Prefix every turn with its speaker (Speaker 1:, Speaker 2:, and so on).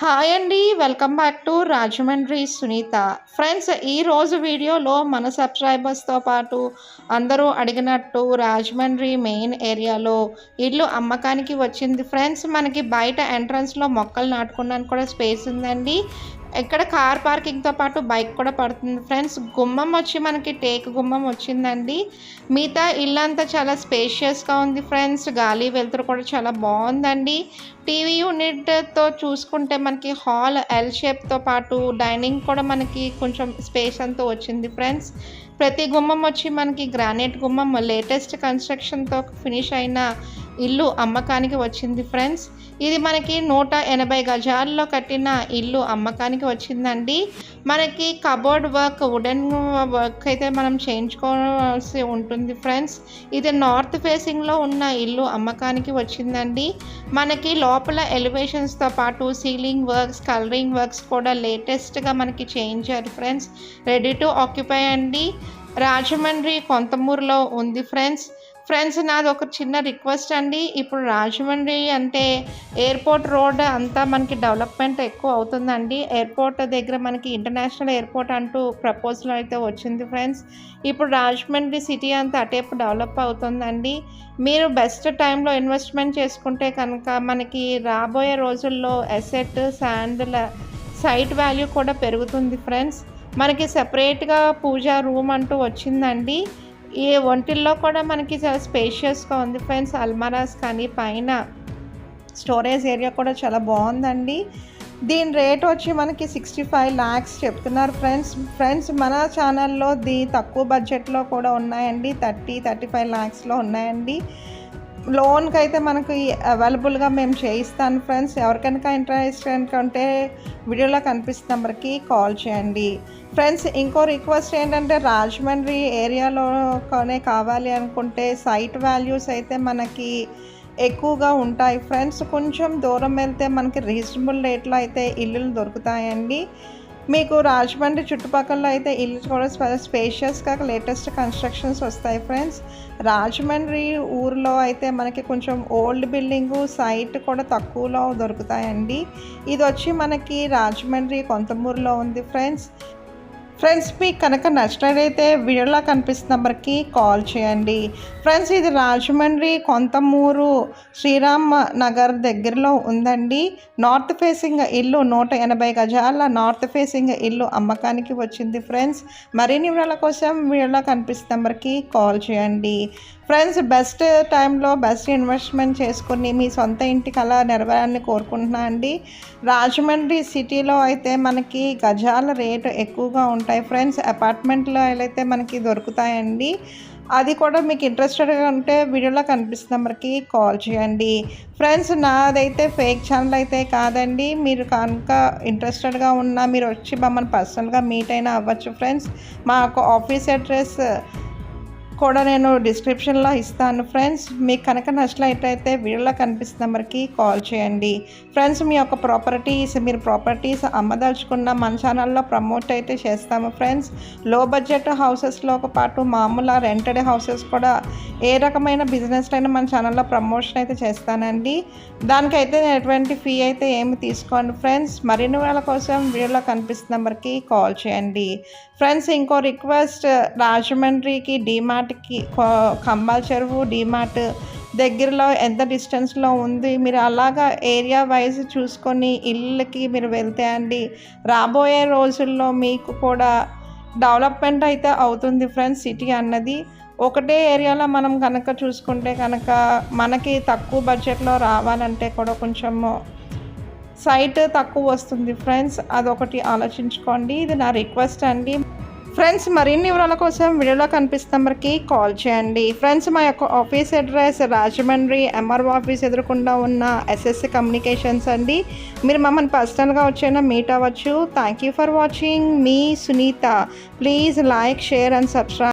Speaker 1: Hi అండి welcome back to Rajahmundry Sunitha. Friends ఈరోజు వీడియోలో మన సబ్స్క్రైబర్స్తో పాటు అందరూ అడిగినట్టు రాజమండ్రి మెయిన్ ఏరియాలో ఇల్లు అమ్మకానికి వచ్చింది. ఫ్రెండ్స్ మనకి బయట ఎంట్రన్స్లో మొక్కలు నాటుకోవడానికి కూడా స్పేస్ ఉందండి. ఇక్కడ కార్ పార్కింగ్తో పాటు బైక్ కూడా పడుతుంది. ఫ్రెండ్స్ గుమ్మం వచ్చి మనకి టేక్ గుమ్మం వచ్చిందండి. మిగతా ఇల్లు అంతా చాలా స్పేషియస్గా ఉంది ఫ్రెండ్స్. గాలి వెలుతురు కూడా చాలా బాగుందండి. టీవీ యూనిట్తో చూసుకుంటే మనకి హాల్ ఎల్ షేప్తో పాటు డైనింగ్ కూడా మనకి కొంచెం స్పేస్ అంతా వచ్చింది ఫ్రెండ్స్. ప్రతి గుమ్మం వచ్చి మనకి గ్రానైట్ గుమ్మం లేటెస్ట్ కన్స్ట్రక్షన్తో ఫినిష్ అయిన ఇల్లు అమ్మకానికి వచ్చింది ఫ్రెండ్స్. ఇది మనకి నూట ఎనభై గజాల్లో కట్టిన ఇల్లు అమ్మకానికి వచ్చిందండి. మనకి కబోర్డ్ వర్క్ వుడెన్ వర్క్ అయితే మనం చేయించుకోవాల్సి ఉంటుంది ఫ్రెండ్స్. ఇది నార్త్ ఫేసింగ్లో ఉన్న ఇల్లు అమ్మకానికి వచ్చిందండి. మనకి లోపల ఎలివేషన్స్తో పాటు సీలింగ్ వర్క్స్ కలరింగ్ వర్క్స్ కూడా లేటెస్ట్గా మనకి చేయించారు ఫ్రెండ్స్. రెడీ టు ఆక్యుపై అండి. రాజమండ్రి కొంతమూరులో ఉంది ఫ్రెండ్స్. ఫ్రెండ్స్ నాది ఒక చిన్న రిక్వెస్ట్ అండి. ఇప్పుడు రాజమండ్రి అంటే ఎయిర్పోర్ట్ రోడ్ అంతా మనకి డెవలప్మెంట్ ఎక్కువ అవుతుందండి. ఎయిర్పోర్ట్ దగ్గర మనకి ఇంటర్నేషనల్ ఎయిర్పోర్ట్ అంటూ ప్రపోజల్ అయితే వచ్చింది ఫ్రెండ్స్. ఇప్పుడు రాజమండ్రి సిటీ అంతా అటేపు డెవలప్ అవుతుందండి. మీరు బెస్ట్ టైంలో ఇన్వెస్ట్మెంట్ చేసుకుంటే కనుక మనకి రాబోయే రోజుల్లో ఎసెట్ శాండ్ల సైట్ వాల్యూ కూడా పెరుగుతుంది ఫ్రెండ్స్. మనకి సెపరేట్గా పూజా రూమ్ అంటూ వచ్చిందండి. ఈ ఒంటిల్లో కూడా మనకి చాలా స్పేషియస్గా ఉంది ఫ్రెండ్స్ అల్మారాస్ కానీ పైన స్టోరేజ్ ఏరియా కూడా చాలా బాగుందండి. దీని రేట్ వచ్చి మనకి సిక్స్టీ ఫైవ్ ల్యాక్స్ చెప్తున్నారు ఫ్రెండ్స్ ఫ్రెండ్స్ మన ఛానల్లో దీ తక్కువ బడ్జెట్లో కూడా ఉన్నాయండి. థర్టీ థర్టీ ఫైవ్ ల్యాక్స్లో ఉన్నాయండి. లోన్కి అయితే మనకు అవైలబుల్గా మేము చేయిస్తాను ఫ్రెండ్స్ ఎవరికైనా ఇంట్రెస్ట్ అనుకుంటే వీడియోలో కనిపిస్తున్న నెంబర్కి కాల్ చేయండి. ఫ్రెండ్స్ ఇంకో రిక్వెస్ట్ ఏంటంటే రాజమండ్రి ఏరియాలోనే కావాలి అనుకుంటే సైట్ వాల్యూస్ అయితే మనకి ఎక్కువగా ఉంటాయి. ఫ్రెండ్స్ కొంచెం దూరం వెళ్తే మనకి రీజనబుల్ రేట్లో అయితే ఇల్లులు దొరుకుతాయండి. మీకు రాజమండ్రి చుట్టుపక్కల అయితే ఇల్లు కూడా స్పేషియస్గా లేటెస్ట్ కన్స్ట్రక్షన్స్ వస్తాయి ఫ్రెండ్స్ రాజమండ్రి ఊర్లో అయితే మనకి కొంచెం ఓల్డ్ బిల్డింగు సైట్ కూడా తక్కువలో దొరుకుతాయండి. ఇది వచ్చి మనకి రాజమండ్రి కొంతమూరులో ఉంది ఫ్రెండ్స్ ఫ్రెండ్స్ మీకు కనుక నచ్చినట్లయితే వీడియోలో కనిపిస్తున్న నెంబర్కి కాల్ చేయండి. ఫ్రెండ్స్ ఇది రాజమండ్రి కొంతమూరు శ్రీరామ్ నగర్ దగ్గరలో ఉందండి. నార్త్ ఫేసింగ్ ఇల్లు నూట ఎనభై గజాల నార్త్ ఫేసింగ్ ఇల్లు అమ్మకానికి వచ్చింది ఫ్రెండ్స్. మరిన్ని వివరాల కోసం వీడియోలో కనిపిస్తున్న నెంబర్కి కాల్ చేయండి. ఫ్రెండ్స్ బెస్ట్ టైంలో బెస్ట్ ఇన్వెస్ట్మెంట్ చేసుకుని మీ సొంత ఇంటికి అలా నెరవేరాలని కోరుకుంటున్నా అండి. రాజమండ్రి సిటీలో అయితే మనకి గజాల రేటు ఎక్కువగా ఉంటాయి ఫ్రెండ్స్. అపార్ట్మెంట్లో అయితే మనకి దొరుకుతాయండి. అది కూడా మీకు ఇంట్రెస్టెడ్గా ఉంటే వీడియోలో కనిపిస్తున్న నెంబర్కి కాల్ చేయండి. ఫ్రెండ్స్ నాదైతే ఫేక్ ఛానల్ అయితే కాదండి. మీరు కనుక ఇంట్రెస్టెడ్గా ఉన్నా మీరు వచ్చి మమ్మల్ని పర్సనల్గా మీట్ అయినా అవ్వచ్చు ఫ్రెండ్స్. మాకు ఆఫీస్ అడ్రస్ కూడా నేను డిస్క్రిప్షన్లో ఇస్తాను. ఫ్రెండ్స్ మీకు కనుక నచ్చినట్లయితే వీడియోలో కనిపిస్తున్న నెంబర్కి కాల్ చేయండి. ఫ్రెండ్స్ మీ యొక్క ప్రాపర్టీస్ మీరు ప్రాపర్టీస్ అమ్మదలుచుకున్న మన ఛానల్లో ప్రమోట్ అయితే చేస్తాము. ఫ్రెండ్స్లో బడ్జెట్ హౌసెస్లో పాటు మామూలు రెంటెడ్ హౌసెస్ కూడా ఏ రకమైన బిజినెస్ అయినా మన ఛానల్లో ప్రమోషన్ అయితే చేస్తానండి. దానికైతే నేను ఎటువంటి ఫీ అయితే ఏమి తీసుకోండి ఫ్రెండ్స్ మరిన్ని వేళ కోసం వీడియోలో కనిపిస్తున్న నెంబర్కి కాల్ చేయండి. ఫ్రెండ్స్ ఇంకో రిక్వెస్ట్ రాజమండ్రికి డిమార్ట్ డిమార్ట్కి కంబాల్ చెరువు డిమార్ట్ దగ్గరలో ఎంత డిస్టెన్స్లో ఉంది మీరు అలాగా ఏరియా వైజ్ చూసుకొని ఇళ్ళకి మీరు వెళ్తే అండి రాబోయే రోజుల్లో మీకు కూడా డెవలప్మెంట్ అయితే అవుతుంది ఫ్రెండ్స్ సిటీ అన్నది. ఒకటే ఏరియాలో మనం కనుక చూసుకుంటే కనుక మనకి తక్కువ బడ్జెట్లో రావాలంటే కూడా కొంచెము సైట్ తక్కువ వస్తుంది ఫ్రెండ్స్ అదొకటి ఆలోచించుకోండి. ఇది నా రిక్వెస్ట్ అండి. ఫ్రెండ్స్ మరిన్ని వివరాల కోసం వీడియోలో కనిపిస్తున్న నెంబర్కి కాల్ చేయండి. ఫ్రెండ్స్ మా యొక్క office address Rajahmundry MRO office ఎదురకుండా ఉన్న ఎస్ఎస్సి కమ్యూనికేషన్స్ అండి. మీరు మమ్మల్ని పర్సనల్గా వచ్చైనా మీట్ అవ్వచ్చు. Thank you for watching me Sunitha. Please like share and subscribe